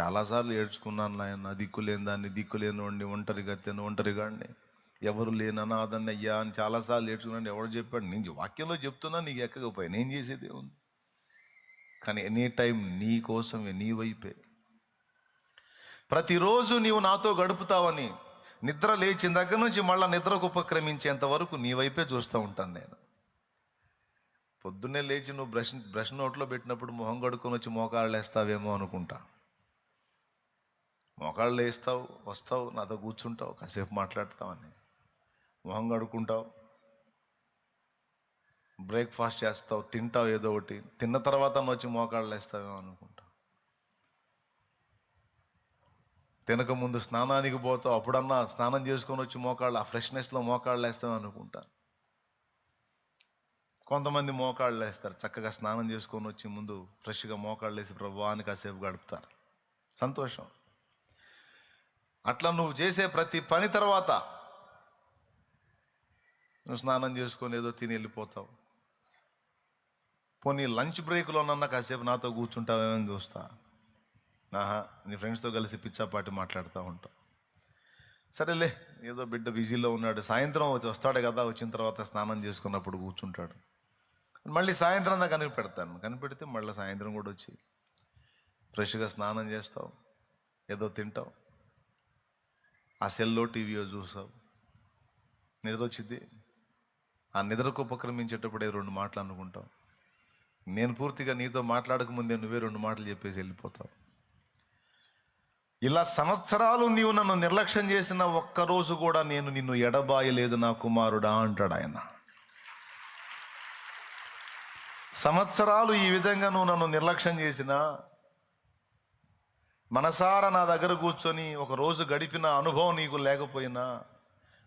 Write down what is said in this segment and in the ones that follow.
చాలాసార్లు ఏడ్చుకున్నాను నాయన దిక్కులేని దాన్ని దిక్కులేని ఒంటరిగా ఒంటరి గత్తెను ఒంటరి గాడిని ఎవరు లేని అనాథన్ని అయ్యా అని చాలాసార్లు ఏడ్చుకున్నాను. ఎవరు చెప్పాడు? నేను వాక్యంలో చెప్తున్నా నీకు ఎక్కకపోయి? నేను చేసేది ఉంది కానీ ఎనీ టైం నీ కోసమే నీ వైపే. ప్రతిరోజు నీవు నాతో గడుపుతావని నిద్ర లేచిన దగ్గర నుంచి మళ్ళీ నిద్రకు ఉపక్రమించేంత వరకు నీ వైపే చూస్తూ ఉంటాను నేను. పొద్దున్నే లేచి నువ్వు బ్రష్ బ్రష్ నోట్లో పెట్టినప్పుడు మొహం కడుక్కొని వచ్చి మోకాళ్ళు వేస్తావేమో అనుకుంటా. మోకాళ్ళు వేస్తావు వస్తావు నాతో కూర్చుంటావు కాసేపు మాట్లాడతావని మొహం కడుక్కుంటావు. బ్రేక్ఫాస్ట్ చేస్తావు తింటావు ఏదో ఒకటి. తిన్న తర్వాత వచ్చి మోకాళ్ళు వేస్తావేమో అనుకుంటావు. తినక ముందు స్నానానికి పోతావు అప్పుడన్నా స్నానం చేసుకొని వచ్చి మోకాళ్ళు ఆ ఫ్రెష్నెస్లో మోకాళ్ళు వేస్తావు అనుకుంటా కొంతమంది మోకాళ్ళు వేస్తారు చక్కగా స్నానం చేసుకొని వచ్చి ముందు ఫ్రెష్గా మోకాళ్ళు వేసి ప్రభావాన్ని కాసేపు గడుపుతారు. సంతోషం. అట్లా నువ్వు చేసే ప్రతి పని తర్వాత నువ్వు స్నానం చేసుకొని ఏదో తిని వెళ్ళిపోతావు. పోనీ లంచ్ బ్రేక్లోనన్నా కాసేపు నాతో కూర్చుంటావేమని చూస్తా. ఆహా నీ ఫ్రెండ్స్తో కలిసి పిచ్చాపాటి మాట్లాడుతూ ఉంటావు సరేలే ఏదో బిడ్డ బిజీలో ఉన్నాడు. సాయంత్రం వచ్చి వస్తాడు కదా వచ్చిన తర్వాత స్నానం చేసుకున్నప్పుడు కూర్చుంటాడు. మళ్ళీ సాయంత్రం దా కనిపెడతాను. కనిపెడితే మళ్ళీ సాయంత్రం కూడా వచ్చి ఫ్రెష్గా స్నానం చేస్తావు. ఏదో తింటావు. ఆ సెల్లో టీవీయో చూసావు నిద్ర వచ్చింది ఆ నిద్రకు ఉపక్రమించేటప్పుడే రెండు మాటలు అనుకుంటావు నేను పూర్తిగా నీతో మాట్లాడకముందే నువ్వే రెండు మాటలు చెప్పేసి వెళ్ళిపోతావు. ఇలా సంవత్సరాలు నీవు నన్ను నిర్లక్ష్యం చేసిన ఒక్కరోజు కూడా నేను నిన్ను ఎడబాయలేదు నా కుమారుడా అంటాడు ఆయన. సంవత్సరాలు ఈ విధంగా నువ్వు నన్ను నిర్లక్ష్యం చేసినా మనసారా నా దగ్గర కూర్చొని ఒక రోజు గడిపిన అనుభవం నీకు లేకపోయినా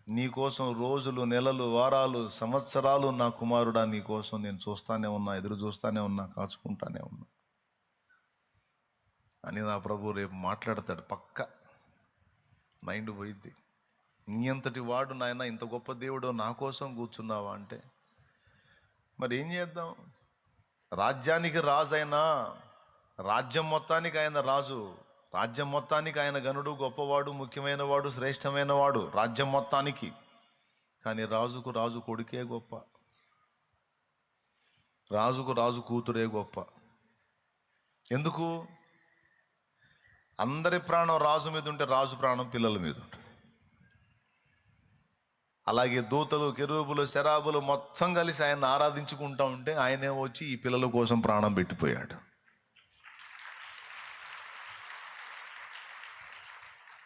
నీకోసం రోజులు నెలలు వారాలు సంవత్సరాలు నా కుమారుడా నీ కోసం నేను చూస్తానే ఉన్నా ఎదురు చూస్తానే ఉన్నా కాచుకుంటానే ఉన్నా. అని నా ప్రభు రేపు మాట్లాడతాడు. పక్క. మైండ్ పోయిద్ది. నీ అంతటి వాడు నాయన ఇంత గొప్ప దేవుడు నా కోసం కూర్చున్నావా అంటే మరి ఏం చేద్దాం? రాజ్యానికి రాజు అయినా రాజ్యం మొత్తానికి ఆయన రాజు. రాజ్యం మొత్తానికి ఆయన గనుడు గొప్పవాడు ముఖ్యమైన వాడు శ్రేష్టమైన వాడు రాజ్యం మొత్తానికి. కానీ రాజుకు రాజు కొడుకే గొప్ప. రాజుకు రాజు కూతురే గొప్ప. ఎందుకు? అందరి ప్రాణం రాజు మీద ఉంటే రాజు ప్రాణం పిల్లల మీద ఉంటుంది. అలాగే దూతలు కెరూబులు శరాబులు మొత్తం కలిసి ఆయన ఆరాధించుకుంటా ఉంటే ఆయనే వచ్చి ఈ పిల్లల కోసం ప్రాణం పెట్టిపోయాడు.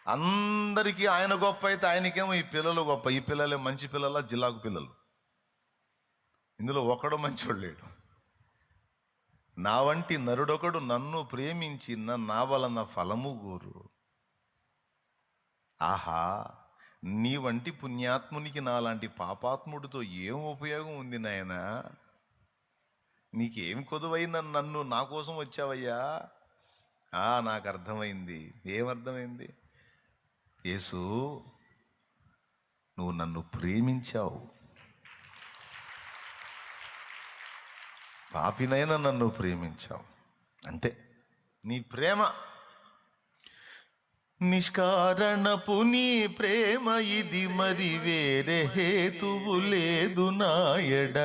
అందరికీ ఆయన గొప్ప అయితే ఆయనకేమో ఈ పిల్లలు గొప్ప. ఈ పిల్లలే మంచి పిల్లల జిల్లాకు పిల్లలు. ఇందులో ఒకడు మంచోడు లేడు. నా వంటి నరుడొకడు నన్ను ప్రేమించిన నా వలన ఫలము గోరు. ఆహా నీ వంటి పుణ్యాత్మునికి నాలాంటి పాపాత్ముడితో ఏం ఉపయోగం ఉంది నాయనా? నీకేం కొదువైన నన్ను నా కోసం వచ్చావయ్యా? ఆ నాకు అర్థమైంది ఏమర్థమైంది? యేసు నువ్వు నన్ను ప్రేమించావు. పాపినైనా నన్ను ప్రేమించావు. అంతే. నీ ప్రేమ. నిష్కారణపు నీ ప్రేమ ఇది మరి వేరే హేతువు లేదు నాయడ.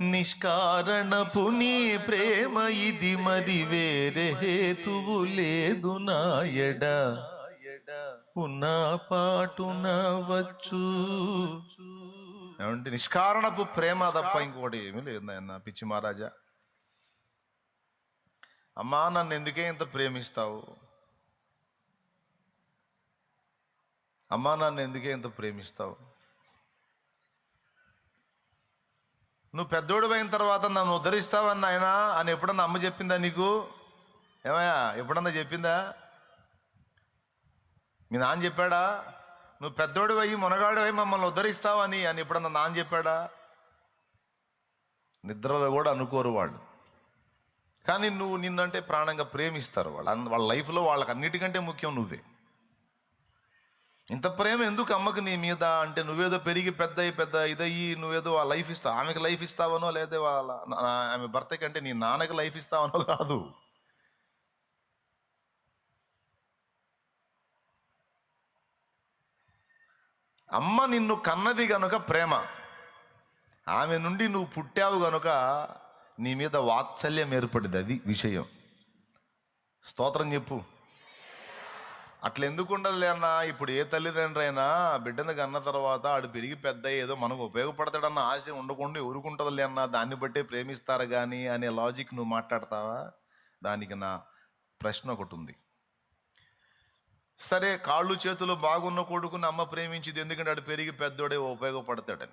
నిష్కారణపు నీ ప్రేమ ఇది మరి వేరే హేతువు లేదు నాయడ ఉన్న పాటున వచ్చు ఏమంటే నిష్కారణపు ప్రేమ తప్ప ఇంకోటి ఏమీ లేదు నాయన పిచ్చి మహారాజా. అమ్మా నన్ను ఎందుకే ఇంత ప్రేమిస్తావు? అమ్మా నన్ను ఎందుకే ఇంత ప్రేమిస్తావు? నువ్వు పెద్దోడు అయిన తర్వాత నన్ను ఉద్ధరిస్తావని ఆయన అని ఎప్పుడన్నా అమ్మ చెప్పిందా నీకు? ఏమయ్యా ఎప్పుడన్నా చెప్పిందా? మీ నాన్న చెప్పాడా? నువ్వు పెద్దోడు అయ్యి మునగాడు అయ్యి మమ్మల్ని ఉద్ధరిస్తావని అని ఎప్పుడన్నా నాన్న చెప్పాడా? నిద్రలో కూడా అనుకోరు వాళ్ళు. కానీ నువ్వు నిన్నంటే ప్రాణంగా ప్రేమిస్తారు వాళ్ళు. వాళ్ళ లైఫ్లో వాళ్ళకి అన్నిటికంటే ముఖ్యం నువ్వే. ఇంత ప్రేమ ఎందుకు అమ్మకు నీ మీద? అంటే నువ్వేదో పెరిగి పెద్ద పెద్ద ఇదయ్యి నువ్వేదో ఆ లైఫ్ ఇస్తావు ఆమెకి లైఫ్ ఇస్తావనో లేదా వాళ్ళ ఆమె భర్తకి అంటే నీ నాన్నకి లైఫ్ ఇస్తావనో కాదు. అమ్మ నిన్ను కన్నది గనుక ప్రేమ. ఆమె నుండి నువ్వు పుట్టావు గనుక నీ మీద వాత్సల్యం ఏర్పడింది అది విషయం. స్తోత్రం చెప్పు. అట్లా ఎందుకు ఉండదులే అన్న ఇప్పుడు ఏ తల్లిదండ్రైనా అయినా బిడ్డను కన్న తర్వాత ఆడు పెరిగి పెద్ద ఏదో మనకు ఉపయోగపడతాడన్న ఆశ ఉండకుండా ఎవరుకుంటుందిలే అన్న దాన్ని బట్టే ప్రేమిస్తారు కానీ అనే లాజిక్ నువ్వు మాట్లాడతావా? దానికి నా ప్రశ్న ఒకటి ఉంది. సరే కాళ్ళు చేతులు బాగున్న కొడుకుని అమ్మ ప్రేమించింది ఎందుకంటే అటు పెరిగి పెద్దోడే ఉపయోగపడతాడని.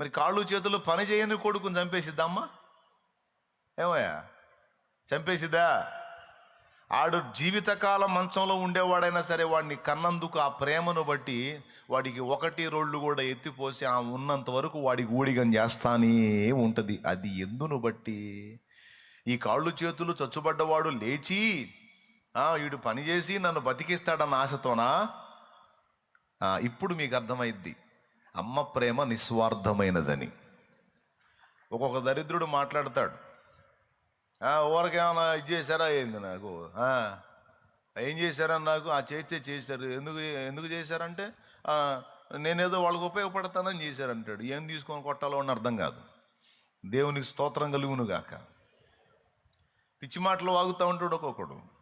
మరి కాళ్ళు చేతులు పని చేయని కొడుకుని చంపేసిద్దా అమ్మ ఏమయ్యా? చంపేసిద్దా? ఆడు జీవితకాలం మంచంలో ఉండేవాడైనా సరే వాడిని కన్నందుకు ఆ ప్రేమను బట్టి వాడికి ఒకటి రోళ్ళు కూడా ఎత్తిపోసి ఆ ఉన్నంత వరకు వాడికి ఊడిగం చేస్తానే ఉంటుంది. అది ఎందును బట్టి? ఈ కాళ్ళు చేతులు చచ్చుబడ్డవాడు లేచి వీడు పని చేసి నన్ను బతికిస్తాడన్న ఆశతోనా? ఇప్పుడు మీకు అర్థమైద్ది. అమ్మ ప్రేమ నిస్వార్థమైనదని. ఒక్కొక్క దరిద్రుడు మాట్లాడతాడు. "ఆ, ఊరకేమన్నా ఇది చేశారా? ఏంది నాకు? ఏం చేశారని నాకు? ఆ చేస్తే చేశారు. ఎందుకు ఎందుకు చేశారంటే? నేనేదో వాళ్ళకి ఉపయోగపడతానని చేశారంటాడు. ఏం తీసుకొని కొట్టాలో అని అర్థం కాదు. దేవునికి స్తోత్రం కలుగునుగాక. పిచ్చి మాటలు వాగుతూ ఉంటాడు ఒక్కొక్కడు.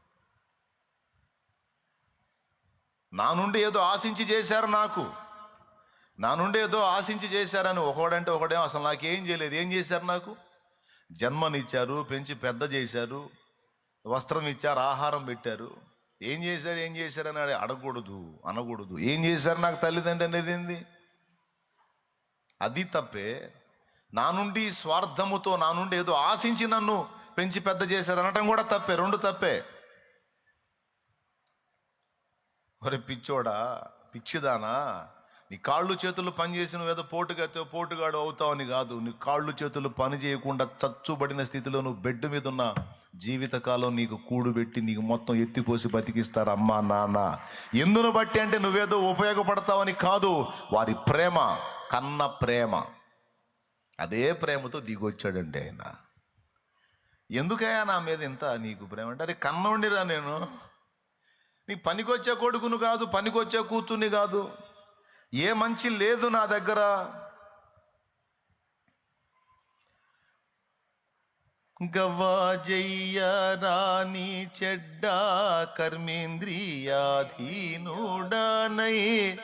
నా నుండి ఏదో ఆశించి చేశారు నాకు. నా నుండి ఏదో ఆశించి చేశారని ఒకడంటే ఒకడేమో అసలు నాకేం చేయలేదు. ఏం చేశారు నాకు? జన్మనిచ్చారు పెంచి పెద్ద చేశారు వస్త్రం ఇచ్చారు ఆహారం పెట్టారు. ఏం చేశారు ఏం చేశారు అని అడగకూడదు అనకూడదు. ఏం చేశారు నాకు తల్లిదండ్రి అనేది ఏంది? అది తప్పే. నా నుండి స్వార్థముతో నా నుండి ఏదో ఆశించి నన్ను పెంచి పెద్ద చేశారు అనటం కూడా తప్పే. రెండు తప్పే. ఒరే పిచ్చోడా పిచ్చిదానా? నీ కాళ్ళు చేతులు పని చేసి నువ్వు ఏదో పోటుగా పోటుగాడు అవుతావని కాదు. నీ కాళ్ళు చేతులు పని చేయకుండా చచ్చుబడిన స్థితిలో నువ్వు బెడ్ మీద ఉన్న జీవితకాలం నీకు కూడుబెట్టి నీకు మొత్తం ఎత్తిపోసి బతికిస్తారు అమ్మా నాన్న? ఎందును బట్టి అంటే నువ్వేదో ఉపయోగపడతావని కాదు. వారి ప్రేమ కన్న ప్రేమ. అదే ప్రేమతో దిగొచ్చాడండి ఆయన. ఎందుకయ్యా నా మీద ఇంత నీకు ప్రేమ అంటే అరే కన్నోండిరా నేను. నీ పనికొచ్చే కొడుకును కాదు పనికొచ్చే కూతుర్ని కాదు. ఏ మంచి లేదు నా దగ్గర. గవాజయ్య రాణి చెడ్డ కర్మేంద్రియాధీనుడనై.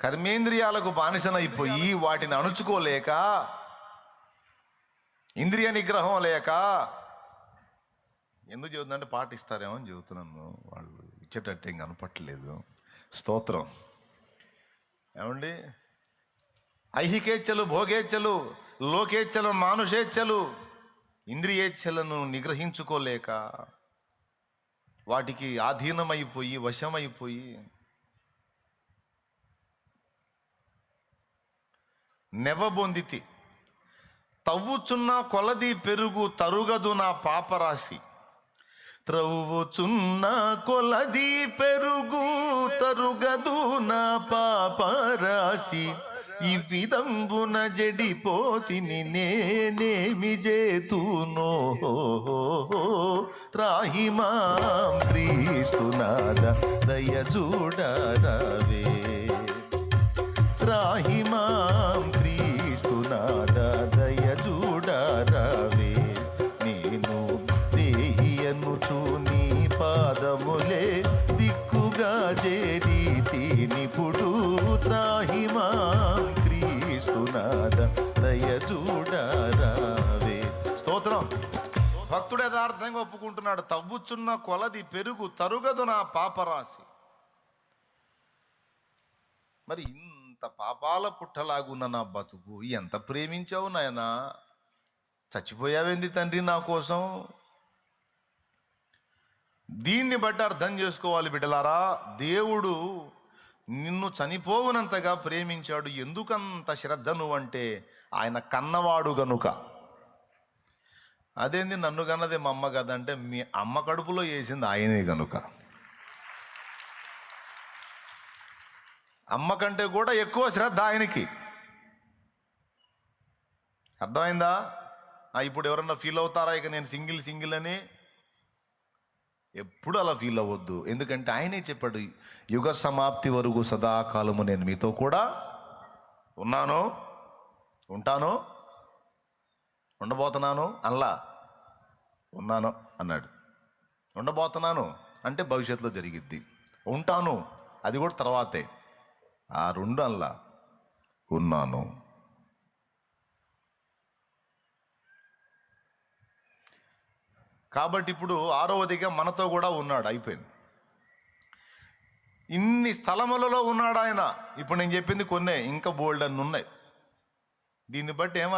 కర్మేంద్రియాలకు బానిసనైపోయి వాటిని అణుచుకోలేక ఇంద్రియ నిగ్రహం లేక ఎందుకు చెబుతుందంటే పాట ఇస్తారేమో అని చెబుతున్నాను. వాళ్ళు ఇచ్చేటట్టు ఏం కనపట్టలేదు. స్తోత్రం. ఏమండి? ఐహికేచ్ఛలు భోగేచ్ఛలు లోకేచ్ఛలు మానుషేచ్ఛలు ఇంద్రియేచ్ఛలను నిగ్రహించుకోలేక వాటికి ఆధీనమైపోయి వశమైపోయి నెవబొందితి తవ్వుచున్న కొలది పెరుగు తరుగదు నా పాపరాశి. త్రవ్వుచున్న కొలది పెరుగు తరుగదు నా పాపరాశి. ఈ విధంబున జడిపోతిని నేనేమి చేతునో. త్రాహిమాం క్రీస్తునాద దయ చూడరవే. త్రాహి క్రీస్తునాద దేహియనుచు నీ పాదములే దిక్కుగా చేరీతి నిపుడు త్రాహి క్రీస్తునాద దయ చూడరవే. స్తోత్రం. భక్తుడు యథార్థంగా ఒప్పుకుంటున్నాడు. తవ్వుచున్న కొలది పెరుగు తరుగదు నా పాపరాశి. మరి ఇంత పాపాల పుట్టలాగున్న నా బతుకు ఎంత ప్రేమించావు నాయనా? చచ్చిపోయావేంది తండ్రి నా కోసం? దీన్ని బట్టి అర్థం చేసుకోవాలి బిడ్డలారా. దేవుడు నిన్ను చనిపోవునంతగా ప్రేమించాడు. ఎందుకంత శ్రద్ధ నువ్వంటే ఆయన కన్నవాడు గనుక. అదేంది నన్ను కన్నది మా అమ్మ కదంటే మీ అమ్మ కడుపులో వేసింది ఆయనే గనుక. అమ్మ కంటే కూడా ఎక్కువ శ్రద్ధ ఆయనకి. అర్థమైందా? ఇప్పుడు ఎవరన్నా ఫీల్ అవుతారా? ఇక నేను సింగిల్ సింగిల్ అని ఎప్పుడు అలా ఫీల్ అవ్వద్దు. ఎందుకంటే ఆయనే చెప్పాడు యుగ సమాప్తి వరకు సదాకాలము నేను మీతో కూడా ఉన్నాను ఉంటాను ఉండబోతున్నాను అల్లా ఉన్నాను అన్నాడు. ఉండబోతున్నాను అంటే భవిష్యత్తులో జరిగిద్ది. ఉంటాను అది కూడా తర్వాతే. ఆ రెండు అల్లా ఉన్నాను కాబట్టి ఇప్పుడు ఆరవదిగా మనతో కూడా ఉన్నాడు అయిపోయింది. ఇన్ని స్థలములలో ఉన్నాడు ఆయన ఇప్పుడు నేను చెప్పింది కొన్నే ఇంకా బోల్డ్ అన్ని ఉన్నాయి దీన్ని బట్టి ఏమ